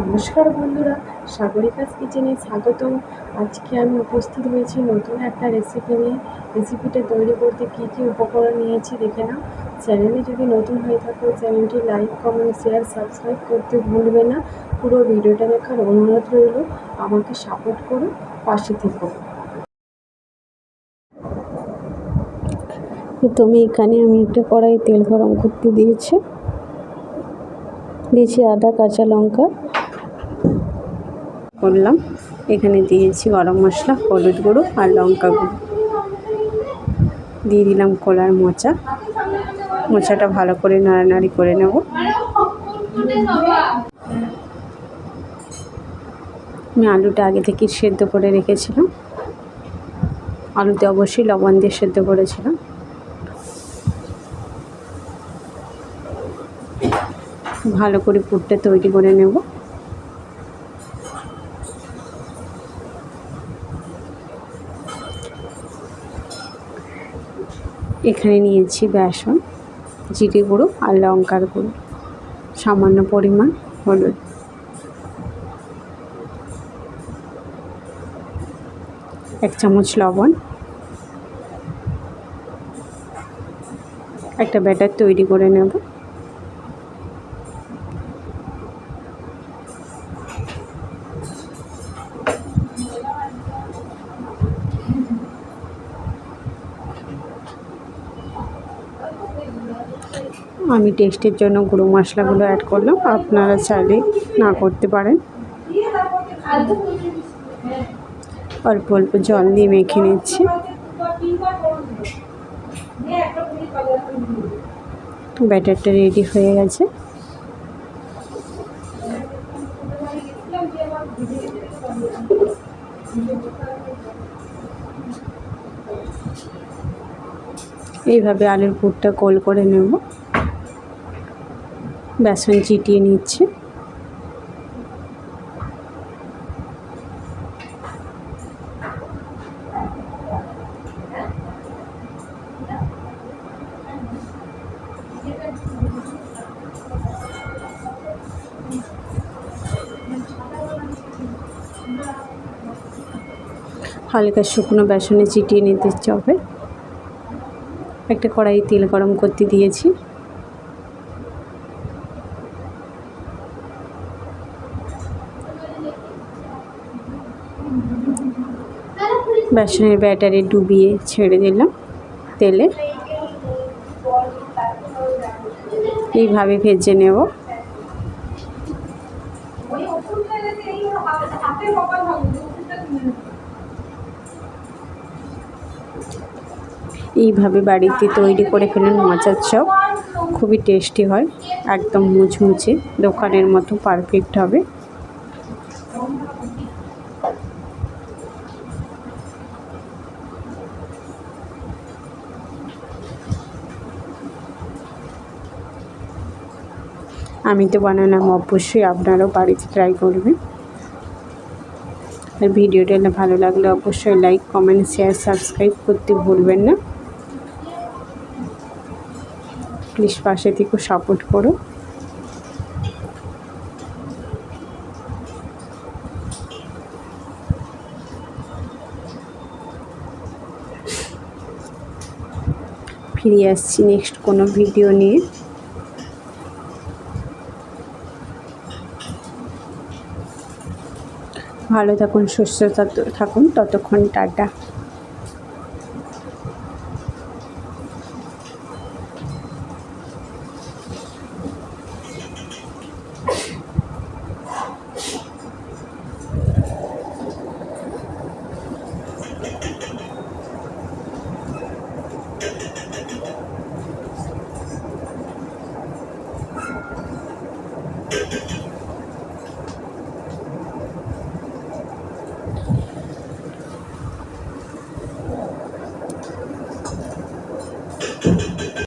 নমস্কার বন্ধুরা সাগরিকাস কিচেনে স্বাগতম। আজকে আমি উপস্থিত হয়েছি নতুন একটা রেসিপি নিয়ে। রেসিপিটা তৈরি করতে কী কী উপকরণ নিয়েছি দেখে নাও। চ্যানেলে যদি নতুন হয়ে থাকো, চ্যানেলটি লাইক কমেন্ট শেয়ার সাবস্ক্রাইব করতে ভুলবে না। পুরো ভিডিওটা দেখার অনুরোধ রইল, আমাকে সাপোর্ট করো, পাশে থেকো। প্রথমে এখানে আমি একটা কড়াই তেল গরম করতে দিয়েছি। দিয়েছি আদা, কাঁচা লঙ্কা করলাম। এখানে দিয়েছি গরম মশলা, হলুদ গুঁড়ো আর লঙ্কা গুঁড়ো। দিয়ে দিলাম কলার মোচা। মোচাটা ভালো করে নাড়ানাড়ি করে নেব। আমি আলুটা আগে থেকে সেদ্ধ করে রেখেছিলাম। আলুতে অবশ্যই লবণ দিয়ে সেদ্ধ করেছিলাম। ভালো করে পুরটা তৈরি করে নেব। এখানে নিয়েছি বেসন, জিরে গুঁড়ো আর লঙ্কার গুঁড়ো। সামান্য পরিমাণ হলুদ। এক চামচ লবণ। একটা ব্যাটার তৈরি করে নেব। আমি টেস্টের জন্য গুঁড়ো মশলাগুলো অ্যাড করলাম। আপনারা চাইলে না করতে পারেন। অল্প অল্প জল দিয়ে মেখে নিচ্ছি। ব্যাটারটা রেডি হয়ে গেছে। এইভাবে আলুর পুরটা গোল করে নেব। বেসন চিটিয়ে নিচ্ছে। হালকা শুকনো বেসনে চিটিয়ে নিতে হবে। একটা কড়াই তেল গরম করতে দিয়েছি। বেসনের ব্যাটারে ডুবিয়ে ছেড়ে দিলাম তেলে। এইভাবে ভেজে নেব। এইভাবে বাড়িতে তৈরি করে ফেলুন মোচার চপ। খুবই টেস্টি হয়, একদম মুচমুচে, দোকানের মতো পারফেক্ট হবে। আমি তো বানালাম, অবশ্যই আপনারাও বাড়িতে ট্রাই করবেন। আর ভিডিওটা ভালো লাগলে অবশ্যই লাইক কমেন্ট শেয়ার সাবস্ক্রাইব করতে ভুলবেন না। প্লিজ পাশে থেকে সাপোর্ট করো। ফিরে আসছি নেক্সট কোনো ভিডিও নিয়ে। ভালো থাকুন সুস্থ থাকুন। ততক্ষণ টাটা।